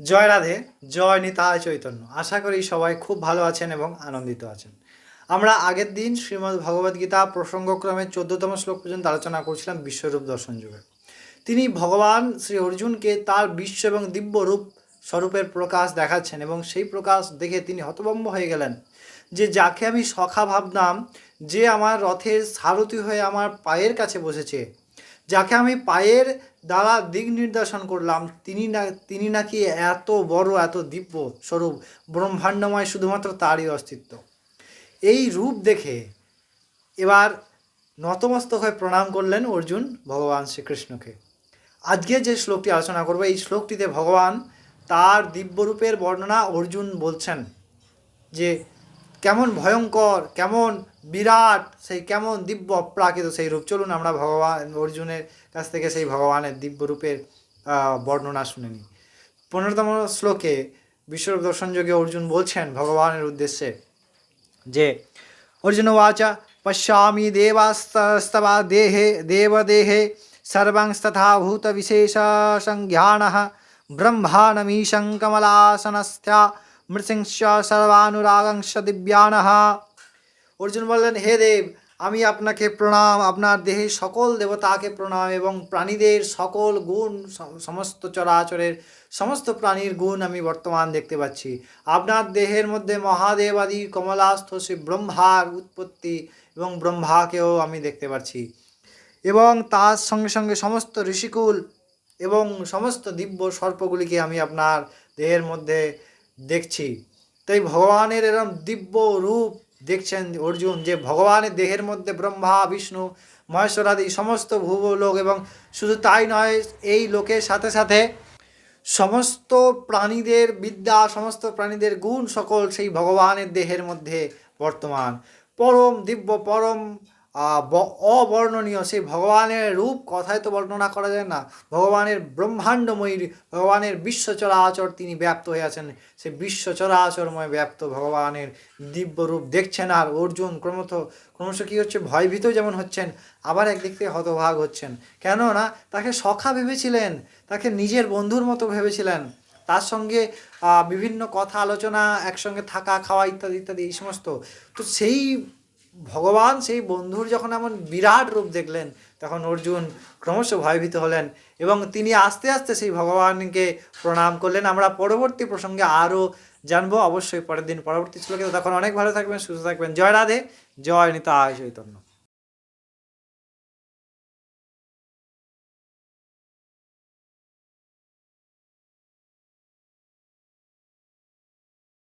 জয় রাধে, জয় নিতায় চৈতন্য। আশা করি সবাই খুব ভালো আছেন এবং আনন্দিত আছেন। আমরা আগের দিন শ্রীমদ্ ভগবদ্গীতা প্রসঙ্গক্রমে চোদ্দতম শ্লোক পর্যন্ত আলোচনা করছিলাম বিশ্বরূপ দর্শন যুগে। তিনি ভগবান শ্রী অর্জুনকে তার বিশ্ব এবং দিব্য রূপ স্বরূপের প্রকাশ দেখাচ্ছেন এবং সেই প্রকাশ দেখে তিনি হতভম্ব হয়ে গেলেন যে যাকে আমি সখা ভাবতাম যে আমার রথের সারথি হয়ে আমার পায়ের কাছে বসেছে যাকে আমি পায়ের দ্বারা দিক নির্দেশন করলাম, তিনি না, তিনি নাকি এত বড়, এত দিব্য স্বরূপ, ব্রহ্মাণ্ডময় শুধুমাত্র তারই অস্তিত্ব। এই রূপ দেখে এবার নতমস্তক হয়ে প্রণাম করলেন অর্জুন ভগবান শ্রীকৃষ্ণকে। আজকে যে শ্লোকটি আলোচনা করব, এই শ্লোকটিতে ভগবান তার দিব্যরূপের বর্ণনা অর্জুন বলছেন যে কেমন ভয়ঙ্কর কেমন বিরাট সেই কেমন দিব্য অপ্রাকৃত সেই রূপ। চলুন আমরা ভগবান অর্জুনের কাছ থেকে সেই ভগবানের দিব্যরূপের আহ, বর্ণনা শুনে নিই। পনেরোতম শ্লোকে বিশ্বরূপ দর্শন যোগে অর্জুন বলছেন ভগবানের উদ্দেশ্যে যে অর্জুন উচ পশ্যামি দেবাস্তবা দেহে দেবদেহে সর্বংস্তথা ভূত বিশেষ সংজ্ঞান ব্রহ্মাণমীশং কমলাসনস্থা মৃসিংশ সর্বানুরাগংশ দিব্যান। অর্জুন বললেন, হে দেব, আমি আপনাকে প্রণাম। আপনার দেহের সকল দেবতাকে প্রণাম এবং প্রাণীদের সকল গুণ, সমস্ত চরাচরের সমস্ত প্রাণীর গুণ আমি বর্তমান দেখতে পাচ্ছি। আপনার দেহের মধ্যে মহাদেব আদি কমলাস্থ শ্রী ব্রহ্মার উৎপত্তি এবং ব্রহ্মাকেও আমি দেখতে পাচ্ছি। এবং তার সঙ্গে সঙ্গে সমস্ত ঋষিকুল এবং সমস্ত দিব্য সর্পগুলিকে আমি আপনার দেহের মধ্যে দেখছি। তাই ভগবানের এরম দিব্য রূপ দেখছেন অর্জুন যে ভগবানের দেহের মধ্যে ব্রহ্মা, বিষ্ণু মহেশ্বরাদি সমস্ত ভূলোক এবং শুধু তাই নয়, এই লোকের সাথে সাথে সমস্ত প্রাণীদের বিদ্যা, সমস্ত প্রাণীদের গুণ সকল সেই ভগবানের দেহের মধ্যে বর্তমান। পরম দিব্য, পরম অবর্ণনীয়। সেই ভগবানের রূপ কথায় তো বর্ণনা করা যায় না। ভগবানের ব্রহ্মাণ্ডময়ী, ভগবানের বিশ্ব চরাচর তিনি ব্যাপ্ত হয়ে আছেন। সেই বিশ্ব চরাচরময় ব্যাপ্ত ভগবানের দিব্য রূপ দেখছেন আর অর্জুন ক্রমত, ক্রমশ কী হচ্ছে, ভয়ভীত যেমন হচ্ছেন, আবার একদিক থেকে হতভাগ হচ্ছেন। কেননা, তাকে সখা ভেবেছিলেন, তাকে নিজের বন্ধুর মতো ভেবেছিলেন। তার সঙ্গে বিভিন্ন কথা আলোচনা, একসঙ্গে থাকা, খাওয়া ইত্যাদি ইত্যাদি, এই সমস্ত। তো সেই ভগবান সেই বন্ধুর যখন এমন বিরাট রূপ দেখলেন, তখন অর্জুন ক্রমশ ভয়ভীত হলেন এবং তিনি আস্তে আস্তে সেই ভগবানকে প্রণাম করলেন। আমরা পরবর্তী প্রসঙ্গে আরও জানব, অবশ্যই পরের দিন পরবর্তী শ্লোকে। তখন অনেক ভালো থাকবেন, সুস্থ থাকবেন। জয় রাধে, জয় নিতা চৈতন্য।